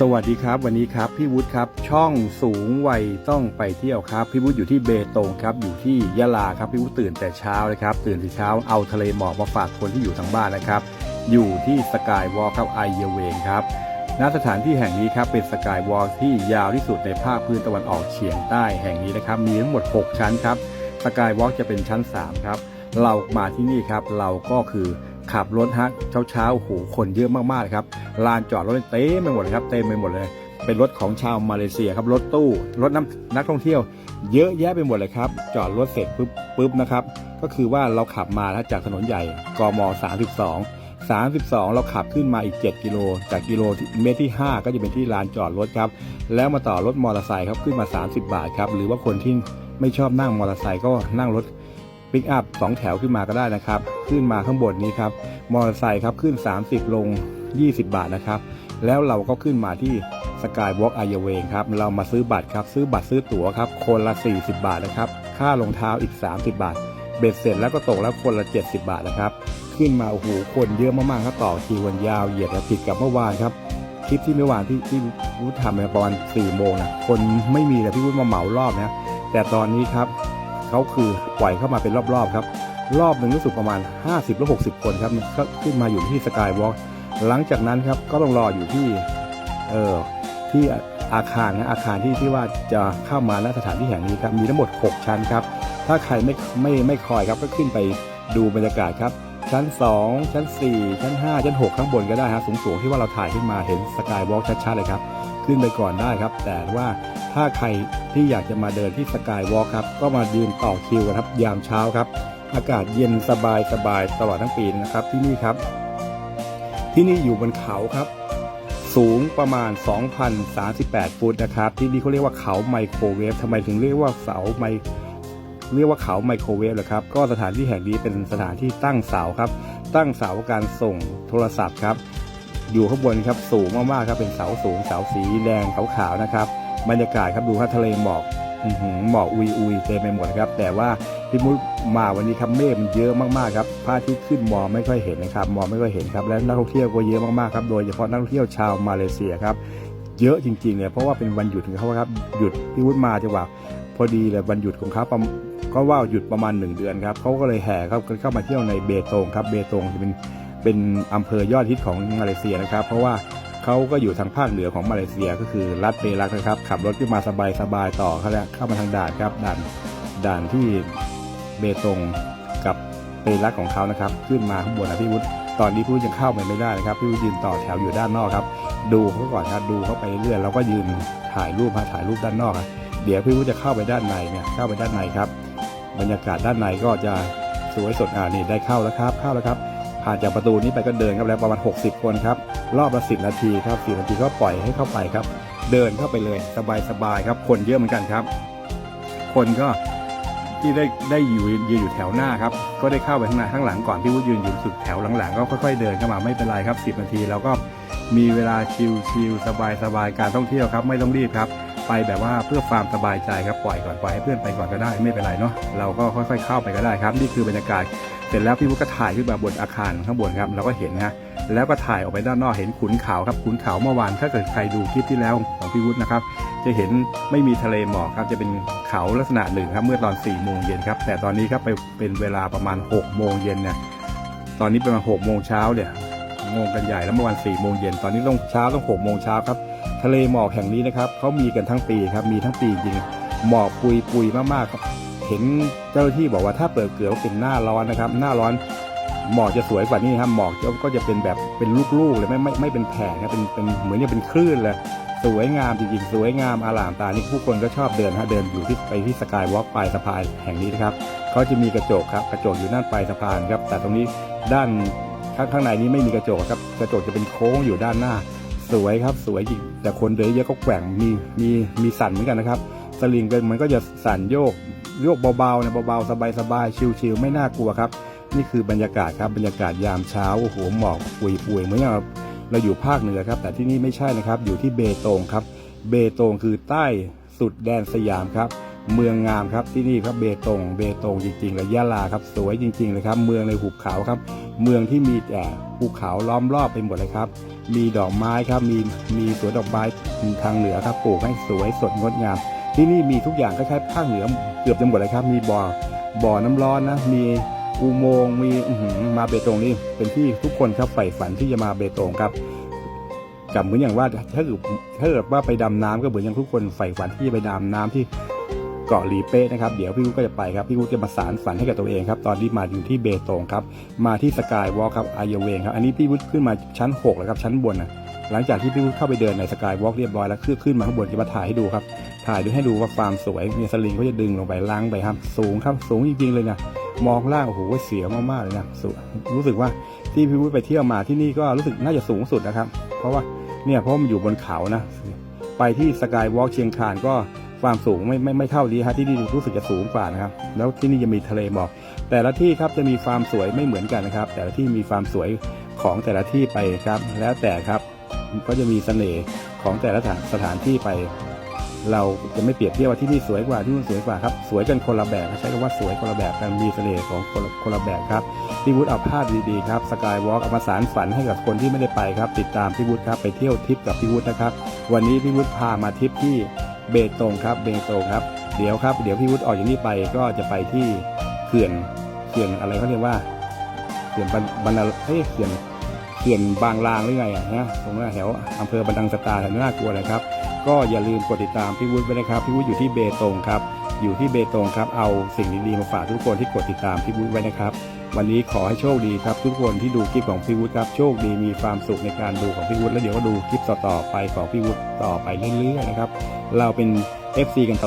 สวัสดีครับ วันนี้ครับพี่วุฒิครับ ช่องสูงวัยต้องไปเที่ยวครับ พี่วุฒิอยู่ที่เบตงครับ อยู่ที่ยะลาครับพี่วุฒิตื่นแต่เช้าเลยครับ ตื่นแต่เช้าเอาทะเลหมอกมาฝากคนที่อยู่ทางบ้านนะครับ อยู่ที่สกายวอล์ครับไอเยเวงครับณสถานที่แห่งนี้ครับเป็นสกายวอล์ที่ยาวที่สุดในภาคพื้นตะวันออกเฉียงใต้แห่งนี้นะครับ มีทั้งหมด 6 ชั้นครับสกายวอล์จะเป็นชั้น 3 ครับ เรามาที่นี่ครับเราก็คือ ขับรถฮะเช้าเช้าๆโอ้โหคนเยอะมากๆครับลานจอดรถเต็มไปหมดเลยครับเต็มไปหมดเลย เป็นรถของชาวมาเลเซียครับรถตู้รถน้ำนักท่องเที่ยว เยอะแยะไปหมดเลยครับ จอดรถเสร็จปุ๊บปุ๊บนะครับก็คือว่าเราขับมาจากถนนใหญ่กม 32 32 เราขับขึ้นมาอีก 7 กิโล จากกิโลเมตรที่ 5 ก็จะเป็นที่ลานจอดรถครับ แล้วมาต่อรถมอเตอร์ไซค์ครับขึ้นมา 30 บาทครับ หรือว่าคนที่ไม่ชอบนั่งมอเตอร์ไซค์ก็นั่งรถ ปิกอัพสองแถวขึ้นมาก็ได้นะครับ ขึ้นมาข้างบนนี้ครับมอเตอร์ไซค์ครับขึ้น 30 ลง 20 บาทนะครับ แล้วเราก็ขึ้นมาที่สกายวอล์กไอเวงครับ เรามาซื้อบัตรครับ ซื้อบัตรซื้อตั๋วครับ คนละ 40 บาทนะครับ ค่ารองเท้าอีก 30 บาท เบ็ดเสร็จแล้วก็ตกแล้วคนละ 70 บาทนะครับ ขึ้นมาโอ้โหคนเยอะมากๆครับต่อคิวกันยาวเหยียดและผิดกับเมื่อวานครับคลิปที่เมื่อวานที่ที่วุฒิทำเนี่ยประมาณ4โมงนะคนไม่มีแต่พี่วุฒิมาเหมารอบนะแต่ตอนนี้ครับ เขาคือปล่อยเข้ามาเป็นรอบๆครับรอบหนึ่งรู้สึกประมาณ 50หรือ60 คนครับก็ขึ้นมาอยู่ที่สกายวอล์กหลังจากนั้นครับก็ต้องรออยู่ที่เออที่อาคารนะอาคารที่ที่ว่าจะเข้ามาณสถานที่แห่งนี้ครับมีทั้งหมด 6 ชั้นครับ ถ้าใครไม่ไม่ไม่คอยครับก็ขึ้นไปดูบรรยากาศครับ ชั้น 2 ชั้น 4 ชั้น 5 ชั้น 6 ข้างบนก็ได้ฮะสูงๆที่ว่าเราถ่ายขึ้นมาเห็นสกายวอล์กชัดๆเลยครับ ขึ้นไปก่อนได้ครับ แต่ว่า ถ้าใครที่อยากจะมาเดินที่สกายวอล์กครับ ก็มายืนต่อคิวกันครับ ยามเช้าครับ อากาศเย็นสบายสบายตลอดทั้งปีนะครับ ที่นี่ครับ ที่นี่อยู่บนเขาครับ สูงประมาณ 2,038 ฟุตนะครับ ที่นี่เขาเรียกว่าเขาไมโครเวฟทำไมถึงเรียกว่าเสาไมเรียกว่าเขาไมโครเวฟเหรอครับ ก็สถานที่แห่งนี้เป็นสถานที่ตั้งเสาครับ ตั้งเสาการส่งโทรศัพท์ครับ อยู่ข้างบนครับสูงมากๆครับเป็นเสาสูงเสาสีแดงขาวๆนะครับ บรรยากาศครับดูครับทะเลหมอกหมอกอุยอุยเต็มไปหมดครับ แต่ว่าที่มุดมาวันนี้ครับเมฆมันเยอะมากๆครับพระอาทิตย์ขึ้นมองไม่ค่อยเห็นนะครับมองไม่ค่อยเห็นครับและนักท่องเที่ยวก็เยอะมากๆครับโดยเฉพาะนักท่องเที่ยวชาวมาเลเซียครับเยอะจริงๆเลยเพราะว่าเป็นวันหยุดของเขาครับหยุดที่วุฒมาจังหวะพอดีเลยวันหยุดของเขาประมาณก็ว่าหยุดประมาณ 1 เดือนครับเขาก็เลยแห่เข้าเข้ามาเที่ยวในเบตงครับเบตงจะเป็นเป็นอำเภอยอดฮิตของมาเลเซียนะครับ เพราะว่า เขาก็อยู่ทางภาคเหนือของมาเลเซียก็คือรัฐเปรักนะครับ ขับรถขึ้นมาสบายๆต่อเขาแล้วเข้ามาทางด่านครับด่านด่านที่เบตงกับเปรักของเขานะครับ ขึ้นมาข้างบนนะพี่วุฒิตอนนี้พี่วุฒิยังเข้าไปไม่ได้นะครับพี่วุฒิยืนต่อแถวอยู่ด้านนอกครับ ดูเขาก่อนครับดูเขาไปเรื่อยเราก็ยืนถ่ายรูปมาถ่ายรูปด้านนอกเดี๋ยวพี่วุฒิจะเข้าไปด้านในเนี่ยเข้าไปด้านในครับ บรรยากาศด้านในก็จะสวยสดอ่านี่ได้เข้าแล้วครับเข้าแล้วครับ ผ่านจากประตูนี้ไปก็เดินครับแล้วประมาณ 60 คนครับ รอบละสินาทีครับสินาทีก็ปล่อยให้เข้าไปครับ เดินเข้าไปเลยสบายสบายๆครับ คนเยอะเหมือนกันครับ คนก็ที่ได้ได้อยู่ยืนอยู่แถวหน้าครับ ก็ได้เข้าไปข้างหน้าข้างหลังก่อนพี่วุฒิยืนอยู่สุดแถวหลังๆ ก็ค่อยๆเดินเข้ามาไม่เป็นไรครับ 10 นาทีแล้วก็มีเวลาชิลๆสบายๆการท่องเที่ยวครับ ไม่ต้องรีบครับ ไปแบบว่าเพื่อความสบายใจครับปล่อยก่อนปล่อยให้เพื่อนไปก่อนก็ได้ไม่เป็นไรเนาะเราก็ค่อย ๆ เข้าไปก็ได้ครับ นี่คือบรรยากาศเสร็จแล้วพี่วุฒิก็ถ่ายขึ้นมาบนอาคารข้างบนครับเราก็เห็นนะแล้วก็ถ่ายออกไปด้านนอกเห็นขุนเขาครับขุนเขาเมื่อวานถ้าเกิดใครดูคลิปที่แล้วของพี่วุฒินะครับ จะเห็นไม่มีทะเลหมอกครับจะเป็นเขาลักษณะหนึ่งครับเมื่อตอน4ี่โมงเย็นครับแต่ตอนนี้ครับไปเป็นเวลาประมาณ6กโมงเย็นเนี่ยตอนนี้ประมาณหกโมงเช้าเนี่ยงงกันใหญ่แล้วเมื่อวัน4ี่โมงเย็นตอนนี้ต้องเช้าต้องหกโมงเช้าครับ ทะเลหมอกแห่งนี้นะครับเขามีกันทั้งปีครับมีทั้งปีจริงหมอกปุยปุยๆมากๆครับเห็นเจ้าหน้าที่บอกว่าถ้าเปิดเกลือเป็นหน้าร้อนนะครับ หน้าร้อนหมอกจะสวยกว่านี้ครับหมอกก็จะเป็นแบบเป็นลูกๆเลยไม่ไม่ไม่เป็นแผ่ครับเป็นเป็นเหมือนจะเป็นคลื่นเลยสวยงามจริงๆสวยงามอลามตานี่ผู้คนก็ชอบเดินฮะเดินอยู่ที่ไปที่สกายวอล์กปลายสะพานแห่งนี้นะครับเขาจะมีกระจกครับกระจกอยู่ด้านปลายสะพานครับแต่ตรงนี้ด้านข้างข้างในนี้ไม่มีกระจกครับกระจกจะเป็นโค้งอยู่ด้านหน้า สวยครับสวยจริงแต่คนเดินเยอะก็แกว่งมีมีมีสั่นเหมือนกันนะครับ สลิงกันมันก็จะสั่นโยกโยกเบาๆนะเบาๆสบายๆชิลๆไม่น่ากลัวครับ นี่คือบรรยากาศครับบรรยากาศยามเช้าโอ้โหหมอกปุยๆเหมือนอย่าเราอยู่ภาคเหนือครับ แต่ที่นี่ไม่ใช่นะครับ อยู่ที่เบตงครับ เบตงคือใต้สุดแดนสยามครับ เมืองงามครับที่นี่ครับเบตง เบตงจริงๆเลยยะลาครับ สวยจริงๆเลยครับ เมืองในหุบเขาครับ เมืองที่มีแต่ภูเขาล้อมรอบไปหมดเลยครับ มีดอกไม้ครับ มีมีสวนดอกไม้ทางเหนือครับปลูกให้สวยสดงดงาม ที่นี่มีทุกอย่างคล้ายๆภาคเหนือเกือบจะหมดเลยครับ มีบ่อบ่อน้ำร้อนนะ มีอุโมงค์มีมาเบตงนี่เป็นที่ทุกคนครับใฝ่ฝันที่จะมาเบตงครับกับเหมือนอย่างว่าถ้าเกิดถ้าเกิดว่าไปดำน้ำก็เหมือนอย่างทุกคนใฝ่ฝันที่จะไปดำน้ำที่ เกาะหลีเป้นะครับเดี๋ยวพี่วุฒิก็จะไปครับพี่วุฒิจะมาสารฝันให้กับตัวเองครับตอนที่มาอยู่ที่เบตงครับมาที่สกายวอล์กครับอายเวงครับอันนี้พี่วุฒิขึ้นมาชั้น6แล้วครับชั้นบนนะหลังจากที่พี่วุฒิเข้าไปเดินในสกายวอล์กเรียบร้อยแล้วขึ้นขึ้นมาข้างบนจะมาถ่ายให้ดูครับถ่ายดูให้ดูว่าความสวยมีสลิงเขาจะดึงลงไปล้างไปครับ สูงครับสูงจริงๆเลยนะมองล่างโอ้โหเสียวมากๆเลยนะสรู้สึกว่าที่พี่วุฒิไปเที่ยวมาที่นี่ก็รู้สึกน่าจะสูงสุดนะครับ เพราะว่าเนี่ยเพราะมันอยู่บนเขานะ ไปที่สกายวอล์กเชียงคานก็ ความสูงไม่ไม่ไม่เท่านี้ฮะที่นี่รู้สึกจะสูงกว่านะครับ แล้วที่นี่จะมีทะเลหมอกแต่ละที่ครับจะมีความสวยไม่เหมือนกันนะครับ แต่ละที่มีความสวยของแต่ละที่ไปครับ แล้วแต่ครับก็จะมีเสน่ห์ของแต่ละสถานสถานที่ไป เราจะไม่เปรียบเทียบว่าที่นี่สวยกว่าที่นู่นสวยกว่าครับสวยกันคนละแบบใช้คำว่าสวยคนละแบบกันมีเสน่ห์ของคนคนละแบบครับพี่วุฒิเอาภาพดีๆครับสกายวอล์กเอามาสารฝันให้กับคนที่ไม่ได้ไปครับ ติดตามพี่วุฒิครับไปเที่ยวทริปกับพี่วุฒินะครับ วันนี้พี่วุฒิพามาทริปที่ เบตงครับเบตงครับ เดี๋ยวครับ เดี๋ยวพี่วุฒิออกจากนี้ไปก็จะไปที่เขื่อนเขื่อนอะไรเขาเรียกว่าเขื่อนบันบันเฮ้ยเขื่อนเขื่อนบางลางหรือไงอะนะตรงนั้นแถวอำเภอบันดังสตาแถวนั้นน่ากลัวเลยครับ ก็อย่าลืมกดติดตามพี่วุฒิไว้นะครับพี่วุฒิอยู่ที่เบตงครับ อยู่ที่เบตงครับ เอาสิ่งดีๆมาฝากทุกคนที่กดติดตามพี่วุฒิไว้นะครับ วันนี้ขอให้โชคดีครับ ทุกคนที่ดูคลิปของพี่วุฒิครับ โชคดีมีความสุขในการดูของพี่วุฒิแล้วเดี๋ยวก็ดูคลิปต่อๆไปของพี่วุฒิต่อไปเรื่อยๆนะครับ เราเป็น FC กันต่อ